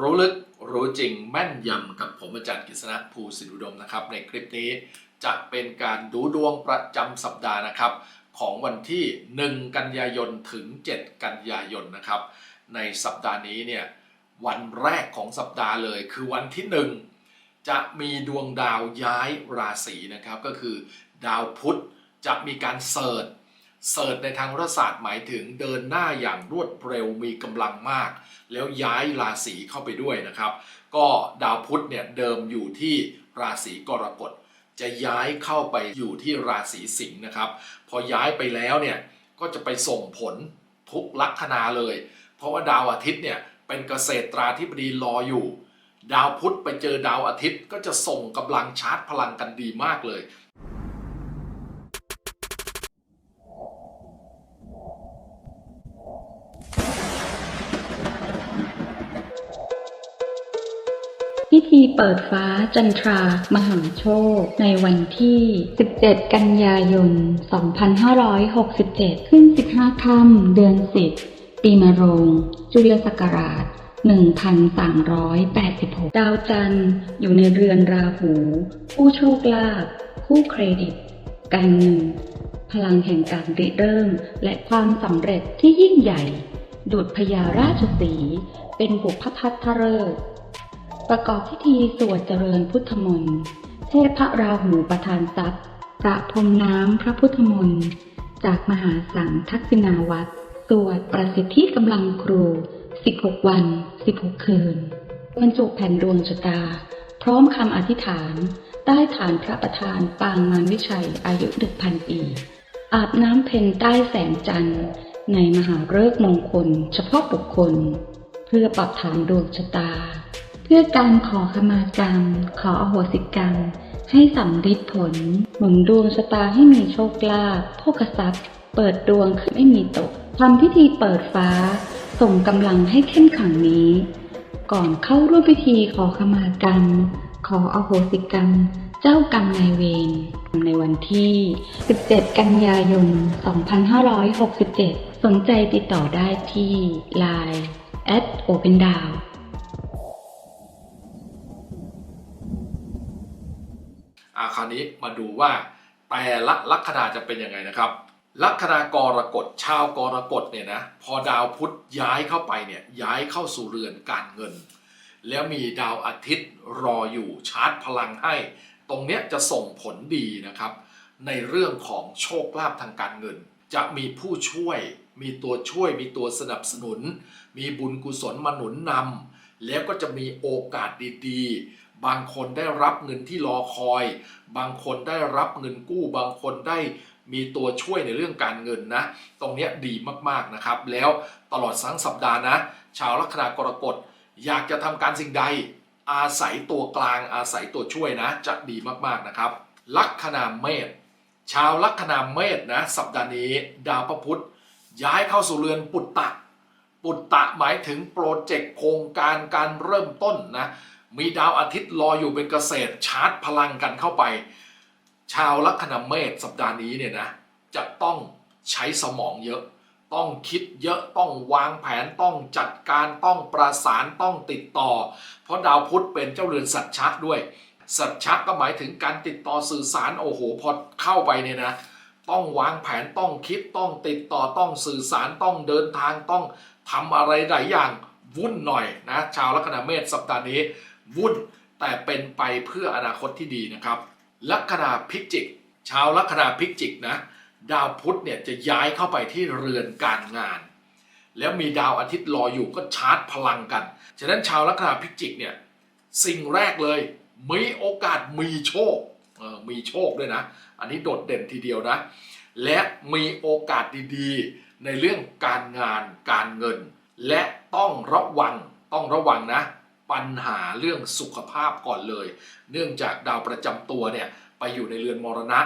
รู้ลึกรู้จริงแม่นยำกับผมอาจารย์กฤษณะภูสิรุดมนะครับ ในคลิปนี้จะเป็นการดูดวงประจำสัปดาห์นะครับ ของวันที่ 1 กันยายนถึง 7 กันยายนนะครับ ในสัปดาห์นี้เนี่ยวันแรกของสัปดาห์เลยคือวันที่ 1 จะมีดวงดาวย้ายราศีนะครับ ก็คือดาวพุธจะมีการเสิร์ช เสิร์ชในทางรัฐศาสตร์หมายถึงเดินหน้าอย่างรวดเร็วมีกำลังมาก แล้วย้ายราศีเข้าไปด้วยนะครับ ก็ดาวพุธเนี่ยเดิมอยู่ที่ราศีกรกฎจะย้ายเข้าไปอยู่ที่ราศีสิงห์นะครับ พอย้ายไปแล้วเนี่ยก็จะไปส่งผลทุกลัคนาเลย เพราะว่าดาวอาทิตย์เนี่ยเป็นเกษตราธิบดีรออยู่ ดาวพุธไปเจอดาวอาทิตย์ก็จะส่งกำลังชาร์จพลังกันดีมากเลย พิธีเปิดฟ้าจันทรา มหาโชค ในวันที่ 17 กันยายน 2567 ขึ้น 15 ค่ำเดือน 10 ปีมะโรง จุลศักราช1386 ดาวจันทร์อยู่ในเรือนราหู ผู้โชคลาภคู่เครดิต การเงิน พลังแห่งการริเริ่ม และความสำเร็จที่ยิ่งใหญ่ ดุจพญาราชสี เป็นบุพพัทธฤกษ์ ประกอบพิธีสวดเจริญพุทธมนต์เทพพระราหูประทานทรัพย์ประพรมน้ำพระพุทธมนต์จากมหาสังทักษิณาวัตรสวดประสิทธิกำลังครู 16 วัน 16 คืนบรรจุแผ่นดวงชะตา พร้อมคำอธิษฐาน ใต้ฐานพระประธานปางมารวิชัยอายุดึกพันปี อาบน้ำเพ็ญใต้แสงจันทร์ ในมหาฤกษ์มงคล เฉพาะบุคคล เพื่อปรับฐานดวงชะตา พื่อการขอขมากรรม ขออโหสิกรรม ให้สำฤทธิ์ผลหนุนดวงชะตาให้มีโชคลาภโภคทรัพย์ เปิดดวงคือไม่มีตกทำพิธีเปิดฟ้า ส่งกำลังให้เข้มขังนี้ ก่อนเข้าร่วมพิธีขอขมากรรม ขออโหสิกรรม เจ้ากรรมนายเวรในวันที่ 17 กันยายน 2567 สนใจติดต่อได้ที่ Line at Open อาคราวนี้มาดูว่าแต่ละลัคนาจะเป็นยังไงนะครับลัคนากรกฎชาวกรกฎเนี่ยนะพอดาวพุธย้ายเข้าไปเนี่ยย้ายเข้าสู่เรือนการเงิน แล้วมีดาวอาทิตย์รออยู่ชาร์จพลังให้ ตรงเนี้ยจะส่งผลดีนะครับ ในเรื่องของโชคลาภทางการเงิน จะมีผู้ช่วย มีตัวช่วย มีตัวสนับสนุน มีบุญกุศลมาหนุนนำแล้วก็จะมีโอกาสดีๆ บางคนได้รับเงินที่รอคอย บางคนได้รับเงินกู้ บางคนได้มีตัวช่วยในเรื่องการเงินนะ ตรงนี้ดีมากๆนะครับ แล้วตลอดทั้งสัปดาห์นะ ชาวลัคนากรกฎอยากจะทำการสิ่งใด อาศัยตัวกลางอาศัยตัวช่วยนะ จะดีมากๆนะครับ ลัคนาเมษชาวลัคนาเมษนะสัปดาห์นี้ ดาวพระพุธย้ายเข้าสู่เรือนปุตตะ ปุตตะหมายถึงโปรเจกต์โครงการการเริ่มต้นนะ มีดาวอาทิตย์รออยู่เป็นเกษตรชาร์จพลังกันเข้าไป ชาวลัคนาเมษสัปดาห์นี้เนี่ยนะจะต้องใช้สมองเยอะ ต้องคิดเยอะต้องวางแผนต้องจัดการต้องประสานต้องติดต่อ เพราะดาวพุธเป็นเจ้าเรือนสัตว์ชักด้วย สัตว์ชักก็หมายถึงการติดต่อสื่อสารโอ้โหพอเข้าไปเนี่ยนะต้องวางแผนต้องคิดต้องติดต่อต้องสื่อสารต้องเดินทางต้องทำอะไรหลายอย่างวุ่นหน่อยนะชาวลัคนาเมษสัปดาห์นี้ วุ่น แต่เป็นไปเพื่ออนาคตที่ดีนะครับลัคนาพิจิก ชาวลัคนาพิจิกนะดาวพุธเนี่ยจะย้ายเข้าไปที่เรือนการงาน แล้วมีดาวอาทิตย์รออยู่ก็ชาร์จพลังกัน ฉะนั้นชาวลัคนาพิจิกเนี่ยสิ่งแรกเลยมีโอกาสมีโชคเออมีโชคด้วยนะ อันนี้โดดเด่นทีเดียวนะ และมีโอกาสดีๆ ในเรื่องการงานการเงิน และต้องระวังต้องระวังนะ ปัญหาเรื่องสุขภาพก่อนเลย เนื่องจากดาวประจำตัวเนี่ยไปอยู่ในเรือนมรณะ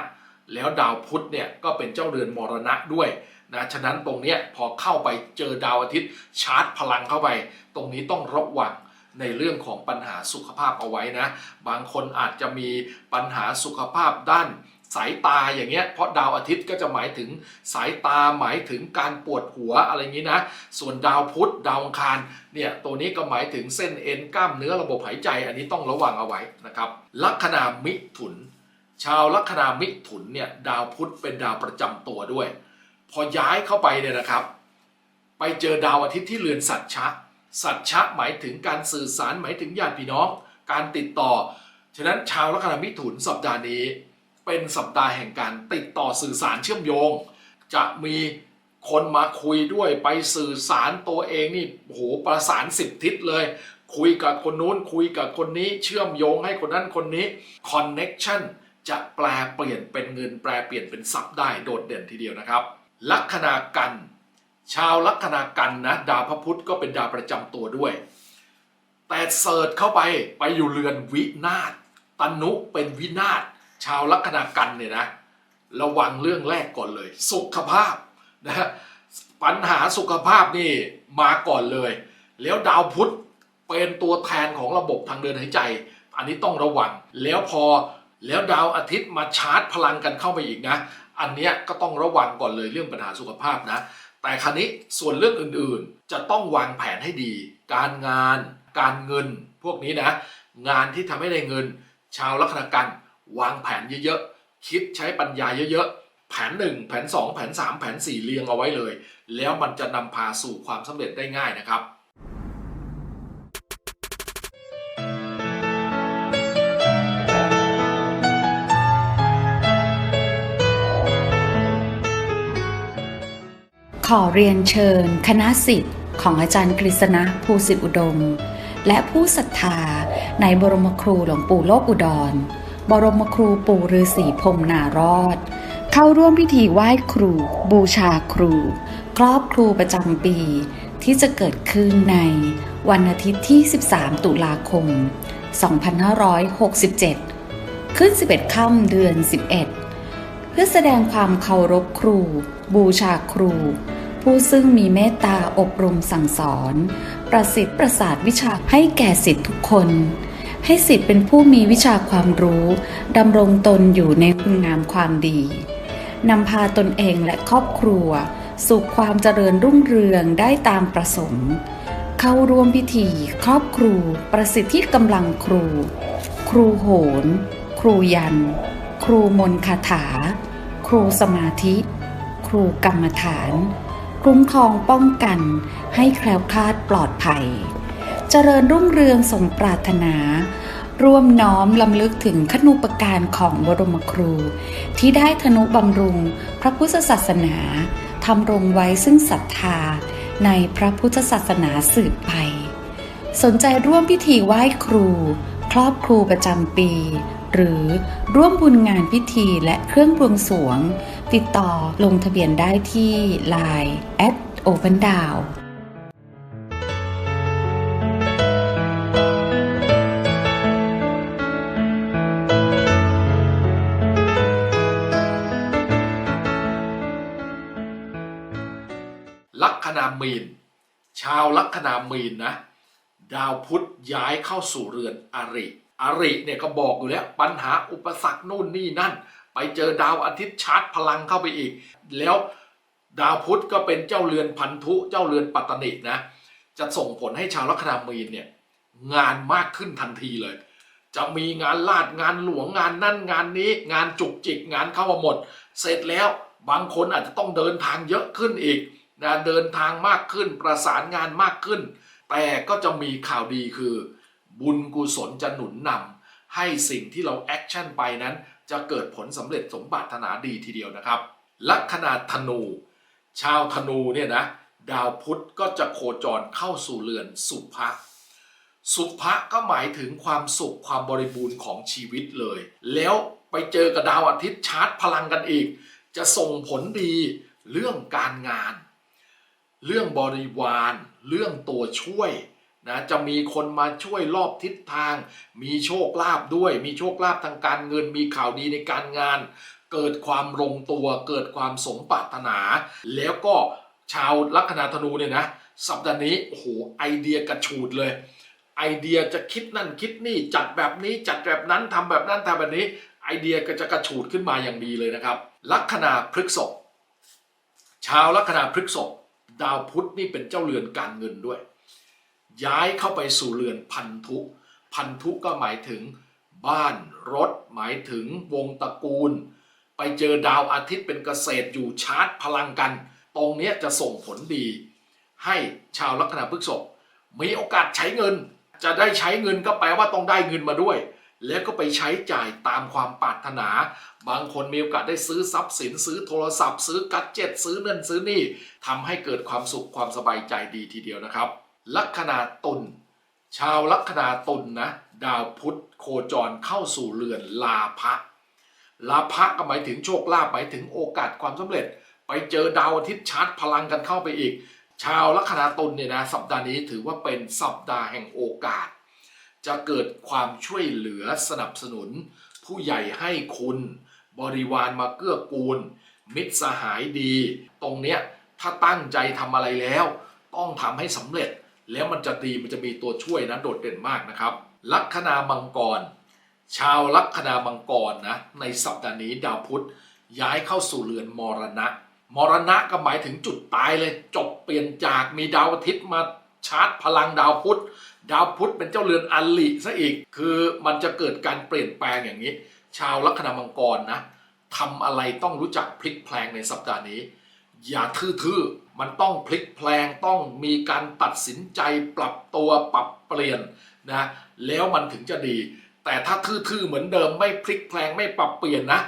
แล้วดาวพุธเนี่ยก็เป็นเจ้าเรือนมรณะด้วยนะฉะนั้นตรงเนี้ยพอเข้าไปเจอดาวอาทิตย์ชาร์จพลังเข้าไป ตรงนี้ต้องระวังในเรื่องของปัญหาสุขภาพเอาไว้นะ บางคนอาจจะมีปัญหาสุขภาพด้าน สายตาอย่างเงี้ยเพราะดาวอาทิตย์ก็จะหมายถึงสายตาหมายถึงการปวดหัวอะไรอย่างนี้นะ ส่วนดาวพุธดาวอังคารเนี่ยตัวนี้ก็หมายถึงเส้นเอ็นกล้ามเนื้อระบบหายใจ อันนี้ต้องระวังเอาไว้นะครับลัคนามิถุน ชาวลัคนามิถุนเนี่ยดาวพุธเป็นดาวประจำตัวด้วย พอย้ายเข้าไปเนี่ยนะครับ ไปเจอดาวอาทิตย์ที่เรือนสัตชะสัตชะหมายถึงการสื่อสารหมายถึงญาติพี่น้อง การติดต่อ ฉะนั้นชาวลัคนามิถุนสัปดาห์นี้ เป็นสัปดาห์แห่งการติดต่อสื่อสารเชื่อมโยง จะมีคนมาคุยด้วยไปสื่อสารตัวเองนี่โหประสานสิบทิศเลย คุยกับคนนู้นคุยกับคนนี้เชื่อมโยงให้คนนั้นคนนี้ connection จะแปลเปลี่ยนเป็นเงินแปลเปลี่ยนเป็นทรัพย์ได้โดดเด่นทีเดียวนะครับ ลัคนากันชาวลัคนากันนะดาวพระพุธก็เป็นดาวประจำตัวด้วย แต่เสิร์ชเข้าไปไปอยู่เรือนวินาศตนุเป็นวินาศ ชาวลัคนากันเนี่ยนะระวังเรื่องแรกก่อนเลย สุขภาพนะปัญหาสุขภาพนี่มาก่อนเลย แล้วดาวพุธเป็นตัวแทนของระบบทางเดินหายใจ อันนี้ต้องระวัง แล้วพอแล้วดาวอาทิตย์มาชาร์จพลังกันเข้าไปอีกนะ อันเนี้ยก็ต้องระวังก่อนเลยเรื่องปัญหาสุขภาพนะ แต่ครั้นี้ส่วนเรื่องอื่นๆ จะต้องวางแผนให้ดี การงาน การเงิน พวกนี้นะ งานที่ทำให้ได้เงิน ชาวลัคนากัน วางแผนเยอะๆ คิดใช้ปัญญาเยอะๆ แผน 1 แผน 2 แผน 3 แผน 4 เรียงเอาไว้เลย แล้วมันจะนำพาสู่ความสำเร็จได้ง่ายนะครับขอเรียนเชิญ คณะสิทธิ์ของอาจารย์กฤษณะภูสิทธิอุดม และผู้ศรัทธาในบรมครูหลวงปู่โลกอุดร บรมครูปู่ฤาษีพรมนารอด เข้าร่วมพิธีไหว้ครู บูชาครู ครอบครูประจำปี ที่จะเกิดขึ้นในวันอาทิตย์ที่ 13 ตุลาคม 2567 ขึ้น 11 ค่ำเดือน 11 เพื่อแสดงความเคารพครู บูชาครู ผู้ซึ่งมีเมตตาอบรมสั่งสอน ประสิทธิ์ประสาทวิชาให้แก่สิทธิทุกคน ให้สิทธิ์เป็นผู้มีวิชาความรู้ดำรงตนอยู่ในคุณงามความดีนำพาตนเองและครอบครัว สู่ความเจริญรุ่งเรืองได้ตามประสงค์ เข้าร่วมพิธี ครอบครู ประสิทธิกำลังครู ครูโหน ครูยัน ครูมนคาถา ครูสมาธิ ครูกรรมฐาน คุ้มครองป้องกันให้แคล้วคลาดปลอดภัย เจริญรุ่งเรืองสมปรารถนา ร่วมน้อมลำลึกถึงขนุปการของบรมครู ที่ได้ธนุบำรุงพระพุทธศาสนาทำรงไว้ซึ่งศรัทธาในพระพุทธศาสนาสืบไป สนใจร่วมพิธีไหว้ครู ครอบครูประจำปี หรือร่วมบุญงานพิธีและเครื่องบวงสรวง ติดต่อลงทะเบียนได้ที่ Line at Open Down มีน ชาวลัคนามีนนะดาวพุธย้ายเข้าสู่เรือนอริ อริเนี่ยก็บอกอยู่แล้วปัญหาอุปสรรคนู่นนี่นั่น ไปเจอดาวอาทิตย์ชาร์จพลังเข้าไปอีก แล้วดาวพุธก็เป็นเจ้าเรือนพันธุเจ้าเรือนปัตตนินะจะส่งผลให้ชาวลัคนามีนเนี่ยงานมากขึ้นทันทีเลย จะมีงานลาดงานหลวงงานนั่นงานนี้ งานจุกจิกงานเข้ามาหมด เสร็จแล้วบางคนอาจจะต้องเดินทางเยอะขึ้นอีก นะเดินทางมากขึ้นประสานงานมากขึ้น แต่ก็จะมีข่าวดีคือ บุญกุศลจะหนุนนำให้สิ่งที่เราแอคชั่นไปนั้น จะเกิดผลสำเร็จสมปรารถนาดีทีเดียวนะครับ ลัคนาธนู ชาวธนูเนี่ยนะดาวพุธก็จะโคจรเข้าสู่เรือนสุภะสุภะก็หมายถึงความสุขความบริบูรณ์ของชีวิตเลย แล้วไปเจอกับดาวอาทิตย์ชาร์จพลังกันอีก จะส่งผลดีเรื่องการงาน เรื่องบริวารเรื่องตัวช่วยนะจะมีคนมาช่วยรอบทิศทาง มีโชคลาภด้วย มีโชคลาภทางการเงิน มีข่าวดีในการงาน เกิดความลงตัว เกิดความสมปรารถนา แล้วก็ชาวลัคนาธนูเนี่ยนะสัปดาห์นี้โอ้โหไอเดียกระชูดเลย ไอเดียจะคิดนั่นคิดนี่จัดแบบนี้จัดแบบนั้นทำแบบนั้นทำแบบนี้ ไอเดียก็จะกระฉูดขึ้นมาอย่างดีเลยนะครับ ลัคนาพฤกษภชาวลัคนาพฤกษภ ดาวพุธนี่เป็นเจ้าเรือนการเงินด้วย ย้ายเข้าไปสู่เรือนพันธุพันธุก็หมายถึงบ้านรถหมายถึงวงตระกูล ไปเจอดาวอาทิตย์เป็นเกษตรอยู่ชาร์จพลังกัน ตรงนี้จะส่งผลดี ให้ชาวลัคนาพฤกษภมีโอกาสใช้เงิน จะได้ใช้เงินก็แปลว่าต้องได้เงินมาด้วย แล้วก็ไปใช้จ่ายตามความปรารถนา บางคนมีโอกาสได้ซื้อทรัพย์สิน ซื้อโทรศัพท์ ซื้อกัจเจ็ตซื้อเงินซื้อนี่ทำให้เกิดความสุขความสบายใจดีทีเดียวนะครับ ลัคนาตุลชาวลัคนาตุลนะดาวพุธโคจรเข้าสู่เรือนลาภะลาภะก็หมายถึงโชคลาภหมายถึงโอกาสความสำเร็จ ไปเจอดาวอาทิตย์ชาร์จพลังกันเข้าไปอีก ชาวลัคนาตุลเนี่ยนะสัปดาห์นี้ถือว่าเป็นสัปดาห์แห่งโอกาส จะเกิดความช่วยเหลือสนับสนุน ผู้ใหญ่ให้คุณ บริวารมาเกื้อกูล มิตรสหายดี ตรงเนี้ยถ้าตั้งใจทำอะไรแล้ว ต้องทำให้สำเร็จแล้วมันจะดีมันจะมีตัวช่วยนะโดดเด่นมากนะครับ ลัคนามังกร ชาวลัคนามังกรนะในสัปดาห์นี้ดาวพุธย้ายเข้าสู่เรือนมรณะ มรณะก็หมายถึงจุดตายเลยจบเปลี่ยนจากมีดาวอาทิตย์มา ชาร์จพลังดาวพุธดาวพุธเป็นเจ้าเรือนอัลลิซะอีก คือมันจะเกิดการเปลี่ยนแปลงอย่างนี้ ชาวลัคนามังกรนะทำอะไรต้องรู้จักพลิกแพลงในสัปดาห์นี้ อย่าทื่อๆ มันต้องพลิกแพลงต้องมีการตัดสินใจปรับตัวปรับเปลี่ยนนะแล้วมันถึงจะดี แต่ถ้าทื่อๆเหมือนเดิมไม่พลิกแพลงไม่ปรับเปลี่ยนนะ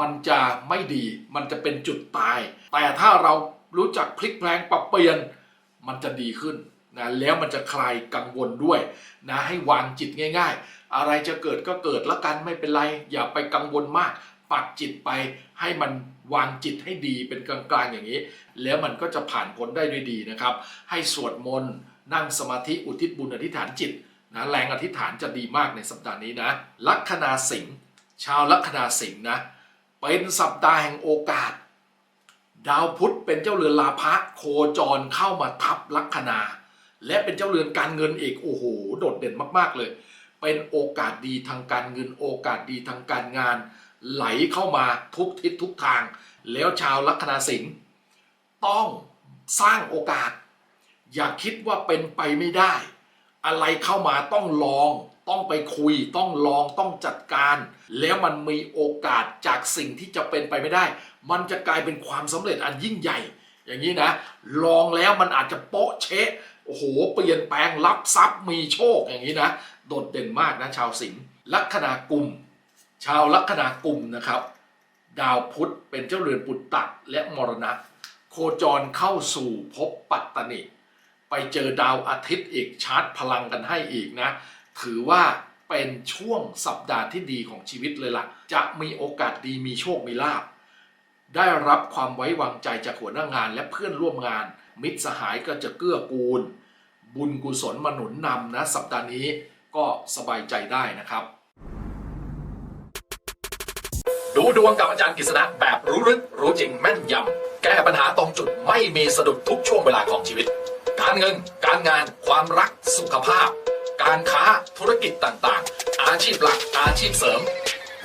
มันจะไม่ดีมันจะเป็นจุดตาย แต่ถ้าเรารู้จักพลิกแพลงปรับเปลี่ยน มันจะดีขึ้น นะแล้วมันจะคลายกังวลด้วยนะให้วางจิตง่าย ๆ อะไรจะเกิดก็เกิดแล้วกันไม่เป็นไร อย่าไปกังวลมาก ปักจิตไปให้มันวางจิตให้ดีเป็นกลางๆอย่างนี้ แล้วมันก็จะผ่านพ้นได้ด้วยดีนะครับ ให้สวดมนต์นั่งสมาธิอุทิศบุญอธิษฐานจิตนะแรงอธิษฐานจะดีมากในสัปดาห์นี้นะลัคนาสิงห์ชาวลัคนาสิงห์นะเป็นสัปดาห์แห่งโอกาส ดาวพุธเป็นเจ้าเรือนลาภะโคจรเข้ามาทับลัคนา และเป็นเจ้าเรือนการเงินอีกโอ้โหโดดเด่นมาก ๆ เลย เป็นโอกาสดีทางการเงิน โอกาสดีทางการงาน ไหลเข้ามาทุกทิศทุกทาง แล้วชาวลัคนาสิงห์ต้องสร้างโอกาส อย่าคิดว่าเป็นไปไม่ได้ อะไรเข้ามาต้องลอง ต้องไปคุย ต้องลองต้องจัดการ แล้วมันมีโอกาสจากสิ่งที่จะเป็นไปไม่ได้ มันจะกลายเป็นความสำเร็จอันยิ่งใหญ่ อย่างนี้นะ ลองแล้วมันอาจจะโป๊ะเชะโอ้โห เปลี่ยนแปลงรับทรัพย์มีโชคอย่างนี้นะ โดดเด่นมากนะชาวสิงห์ลัคนากุม ชาวลัคนากุมนะครับ ดาวพุธเป็นเจ้าเรือนปุตตะและมรณะ โคจรเข้าสู่ภพปัตตนิไปเจอดาวอาทิตย์อีกชาร์จพลังกันให้อีกนะ ถือว่าเป็นช่วงสัปดาห์ที่ดีของชีวิตเลยล่ะ จะมีโอกาสดีมีโชคมีลาภ ได้รับความไว้วางใจจากหัวหน้างานและเพื่อนร่วมงาน มิตรสหายก็จะเกื้อกูล บุญกุศลมาหนุนนำนะ สัปดาห์นี้ก็สบายใจได้นะครับ ดูดวงกับอาจารย์กฤษณะแบบรู้ลึกรู้จริงแม่นยำแก้ปัญหาตรงจุดไม่มีสะดุดทุกช่วงเวลาของชีวิต การเงิน การงาน ความรักสุขภาพ การค้าธุรกิจต่างๆ อาชีพหลักอาชีพเสริม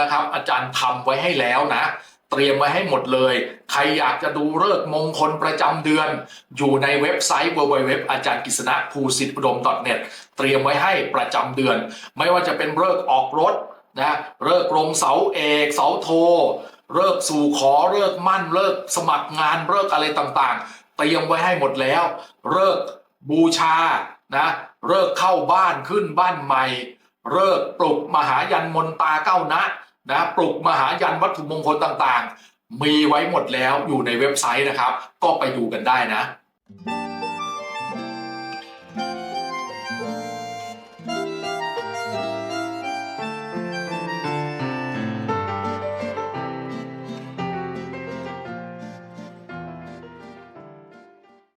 นะครับ อาจารย์ทำไว้ให้แล้วนะ เตรียมไว้ให้หมดเลย ใครอยากจะดูเลิกมงคลประจำเดือน อยู่ในเว็บไซต์ www อาจารย์กฤษณะภูสิทธิอุดม .net เตรียมไว้ให้ประจำเดือน ไม่ว่าจะเป็นเลิกออกรถนะเลิกลงเสาเอกเสาโทเลิกสู่ขอเลิกมั่นเลิกสมัครงานเลิกอะไรต่างๆ เตรียมไว้ให้หมดแล้วเลิกบูชานะเลิกเข้าบ้านขึ้นบ้านใหม่เลิกปลุกมหายันมนตาเก้านะ นะปลุกมหายันวัตถุมงคลต่างๆ มีไว้หมดแล้วอยู่ในเว็บไซต์นะครับ ก็ไปดูกันได้นะ